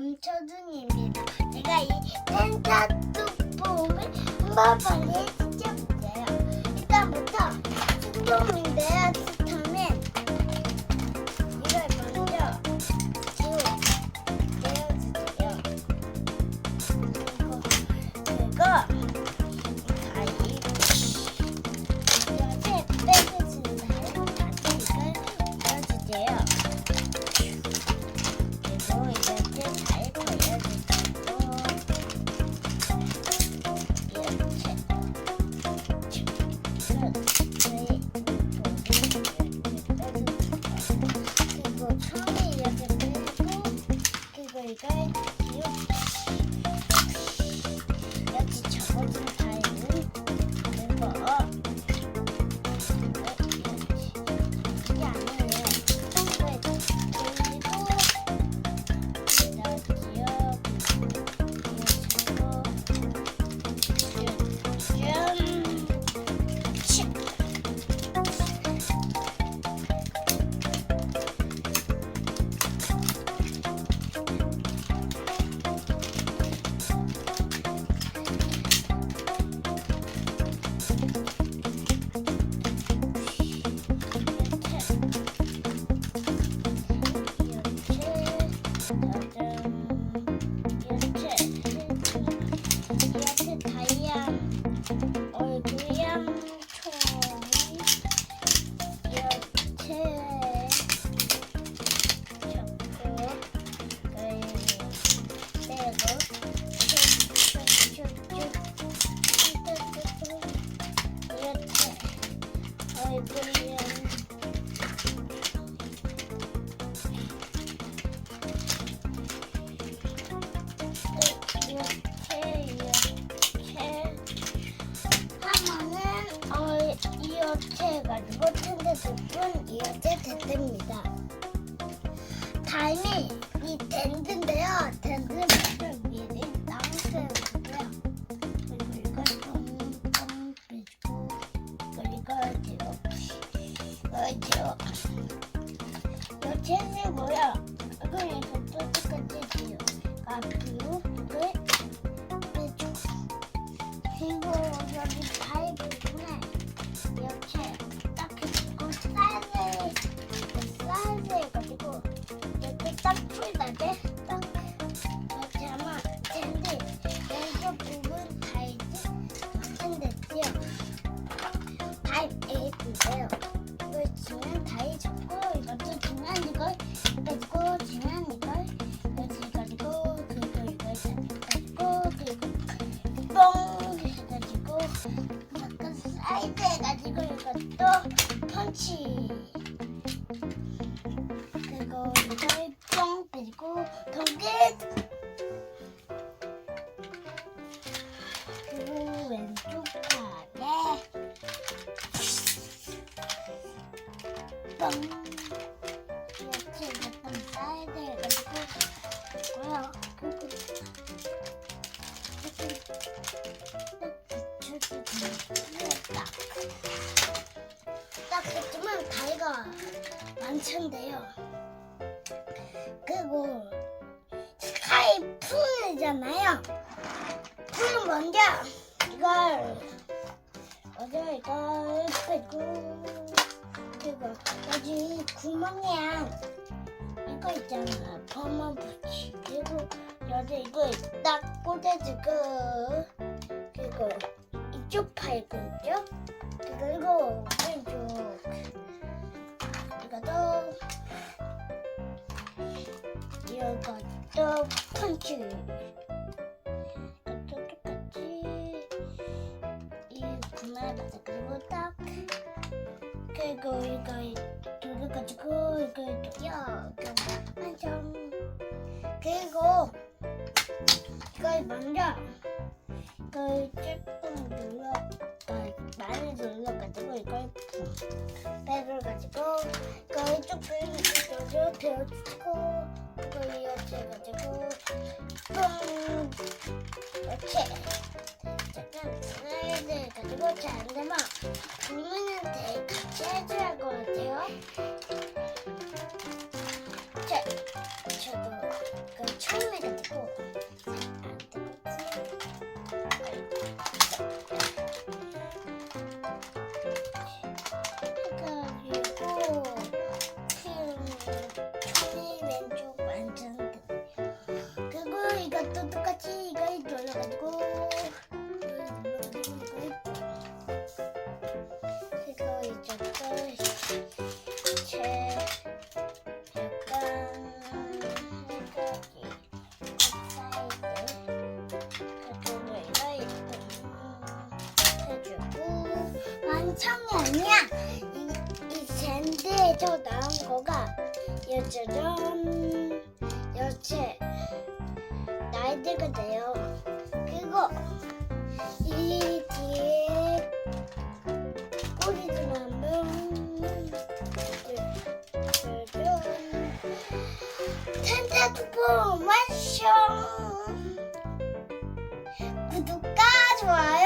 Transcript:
엄초등입니다. 제가 이 펜타투폼을 한번 빨리 해가지고 텐데스푼 이렇게 됐답니다. 다음에 이. 댄드 먼저 미리 나오세요고요. 그리고 이걸 뻥뻥 빼주고 뒤로 이걸 뒤로 이렇게 해주고요. 그리고 또 똑같이 뒤로 이걸 빼주고 이걸 빼주고 지면 이걸 이렇게 가지고 그리고 이걸 가지고 그리고 뽕 해가지고 약간 사이드 해가지고 이것도 펀치 그리고 이걸 뽕 빼주고 동계 그리고 왼쪽 뽕 많던데요. 그리고 스카이 풀이잖아요. 풀은 먼저 이걸 먼저 이걸 빼고 그리고 여기 구멍에 이거 있잖아. 범만 붙이 그리고 여기 이거 딱 꽂아주고 그리고 이쪽 팔꿈쪽 그리고 왼쪽 이것도 이것도 펀치 이것도 똑같이 이 구멍에 맞아 그리고 딱 그리고 이거 돌려가지고 이거 이렇게 완성 그리고 이걸 먼저 이걸 조금 눌러 아, 많이 눌러가지고 배를 가지고 이걸 조금 이쪽으로 데워주고 이걸 이렇게 해가지고 뿡 이렇게 잠깐 슬라이드 해가지고 잘 안되면 부모님한테 같이 해줘야 할것 같아요. 자 저도 그 처음 해가지고 완성이 아니야. 이, 이 샌드에서 나온 거가 여자전 여체 나이대가 돼요. 그리고 이 뒤에 꼬리도 나면 텐트폰 완성! 구독과 좋아요